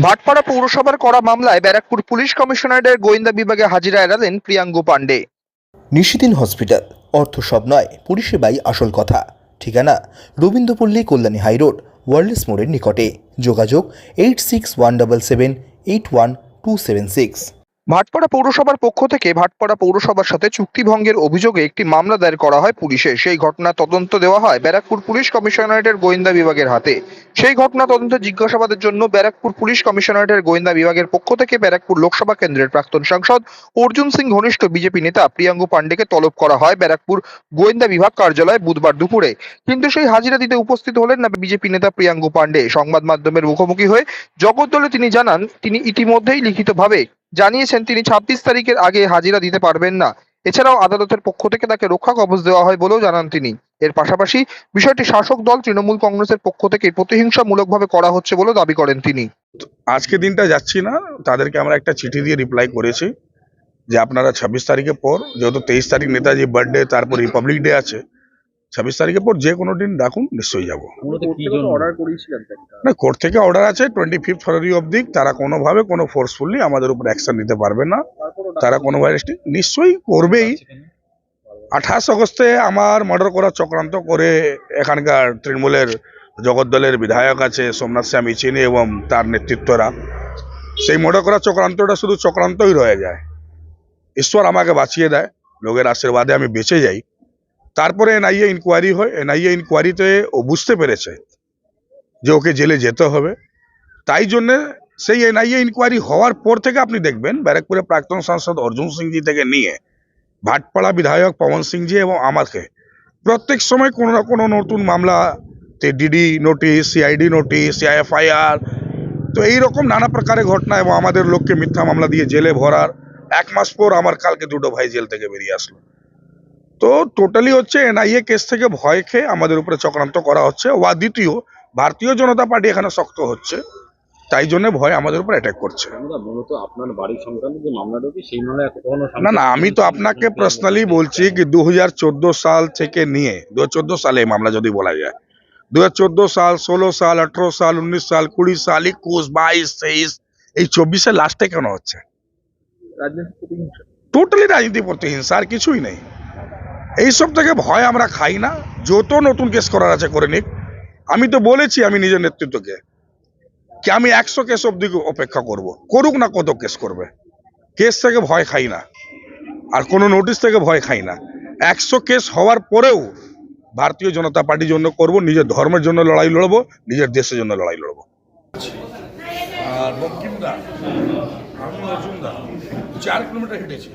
ভাটপাড়া পৌরসভার করা মামলায় ব্যারাকপুর পুলিশ কমিশনারের গোয়েন্দা বিভাগে হাজিরা এড়ালেন প্রিয়াঙ্গু পাণ্ডে। নিশিদিন হসপিটাল, অর্থ সব নয় পরিষেবাই আসল কথা। ঠিকানা, রবীন্দ্রপল্লী, কল্যাণী হাইরোড ওয়ার্ল্ডস মোড়ের নিকটে। যোগাযোগ, eight six one double seven, eight one two seven six. Bhatpara পৌরসভার পক্ষ থেকে ভাটপাড়া পৌরসভার সাথে চুক্তিভঙ্গের অভিযোগে একটি মামলা দায়ের করা হয় পুলিশে। সেই ঘটনা তদন্ত দেওয়া হয় ব্যারাকপুর পুলিশ কমিশনারেটের গোয়েন্দা বিভাগের হাতে। সেই ঘটনা তদন্ত জিজ্ঞাসাবাদের জন্য ব্যারাকপুর পুলিশ কমিশনারেটের গোয়েন্দা বিভাগের পক্ষ থেকে ব্যারাকপুর লোকসভা কেন্দ্রের প্রাক্তন সাংসদ অর্জুন সিং ঘনিষ্ঠ বিজেপি নেতা প্রিয়াঙ্গু পাণ্ডেকে তলব করা হয় ব্যারাকপুর গোয়েন্দা বিভাগ কার্যালয়ে বুধবার দুপুরে। কিন্তু সেই হাজিরা দিতে উপস্থিত হলেন না বিজেপি নেতা প্রিয়াঙ্গু পাণ্ডে। সংবাদ মাধ্যমের মুখোমুখি হয়ে জগদ্দলে তিনি জানান, তিনি ইতিমধ্যেই লিখিতভাবে জানিয়েছেন তিনি, ছাব্বিশ তারিখের আগে হাজিরা দিতে পারবেন না। এছাড়াও আদালতের পক্ষ থেকে তাকে রক্ষা কবচ দেওয়া হয় বলেও জানান তিনি। এর পাশাপাশি বিষয়টি শাসক দল তৃণমূল কংগ্রেসের পক্ষ থেকে প্রতিহিংসামূলকভাবে করা হচ্ছে বলেও দাবি করেন তিনি। আজকে দিনটা যাচ্ছি না। তাদেরকে আমরা একটা চিঠি দিয়ে রিপ্লাই করেছি যে আপনারা ছাব্বিশ তারিখের পর, যেহেতু তেইশ তারিখ নেতাজি বার্থডে তারপর রিপাবলিক ডে আছে ছাব্বিশ তারিখের পর যে কোনো দিন ডাকুন নিশ্চয়ই যাব? না কোর্ট থেকে অর্ডার আছে টোয়েন্টি ফিফথ ফেব্রুয়ারি অবধি তারা কোনোভাবে কোনো ফোর্সফুলি আমাদের উপর অ্যাকশন নিতে পারবে না। তারা কোনো ভাইরাসটি নিশ্চয়ই করবেই। আঠাশ আগস্টে আমার মার্ডার করা চক্রান্ত করে এখানকার তৃণমূলের জগদ্দলের বিধায়ক আছে সোমনাথ শ্যাম ইচিনি এবং তার নেতৃত্বরা। সেই মার্ডার করার চক্রান্তটা শুধু চক্রান্তই রয়ে যায়। ঈশ্বর আমাকে বাঁচিয়ে দেয় লোকের আশীর্বাদে আমি বেঁচে যাই। তারপরে এনআইএ ইনকোয়ারি হয়। এনআইএ ইনকোয়ারিতে ও বুঝতে পেরেছে যে ওকে জেলে যেতে হবে। তাই জন্যে সেই এনআইএ ইনকোয়ারি হওয়ার পর থেকে আপনি দেখবেন ব্যারাকপুরের প্রাক্তন সাংসদ অর্জুন সিংজি থেকে নিয়ে ভাটপাড়া বিধায়ক পবন সিংজি এবং আমাকে প্রত্যেক সময় কোনো না কোনো নতুন মামলাতে ডিডি নোটিশ সিআইডি নোটিশ সিআইএফআইআর তো এই রকম নানা প্রকারের ঘটনা এবং আমাদের লোককে মিথ্যা মামলা দিয়ে জেলে ভরার এক মাস পর আমার কালকে দুটো ভাই জেল থেকে বেরিয়ে আসলো। তো টোটালি হচ্ছে এনআইএ কেস থেকে ভয় খেয়ে আমাদের উপরে চক্রান্ত করা হচ্ছে। ওয়া দ্বিতীয় ভারতীয় জনতা পার্টি এখানে শক্ত হচ্ছে তাই জন্য ভয় আমাদের উপর অ্যাটাক করছে। না না আমি তো আপনাকে পার্সোনালি বলছি কি দুই হাজার চোদ্দ সাল থেকে নিয়ে দুহাজার চোদ্দ সালে মামলা যদি বলা যায় দুই হাজার চোদ্দ সাল ষোলো সাল আঠারো সাল উনিশ সাল কুড়ি সাল একুশ বাইশ তেইশ এই চব্বিশে লাস্টে কেন হচ্ছে? টোটালি রাজনীতি প্রতিহিংসা আর কিছুই নেই। এইসব থেকে ভয় আমরা খাই না, যত নতুন কেস করার আছে করে নিক। আমি তো বলেছি আমি নিজের নেতৃত্বকে কি আমি একশো কেস অব্দি অপেক্ষা করব, করুক না কত কেস করবে। কেস থেকে ভয় খাই না, আর কোনো নোটিশ থেকে ভয় খাই না। একশো কেস হওয়ার পরেও ভারতীয় জনতা পার্টির জন্য করব, নিজের ধর্মের জন্য লড়াই লড়বো, নিজের দেশের জন্য লড়াই লড়বো। আর বঙ্কিমদা আমি অর্জুনদা, চার কিলোমিটার হেঁটেছি।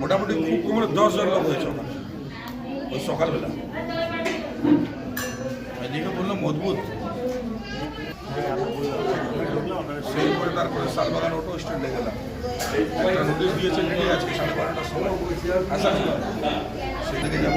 মোটামুটি খুব কমে দশ জন লোক হয়েছে ওখানে ওই সকালবেলা। দেখে বললাম মজবুত। সেই করে তারপরে শালবাগান অটো স্ট্যান্ডে গেলাম। একটা নোটিশ দিয়েছেন আজকে সাড়ে বারোটার সময় আসা সেদিকে যাব।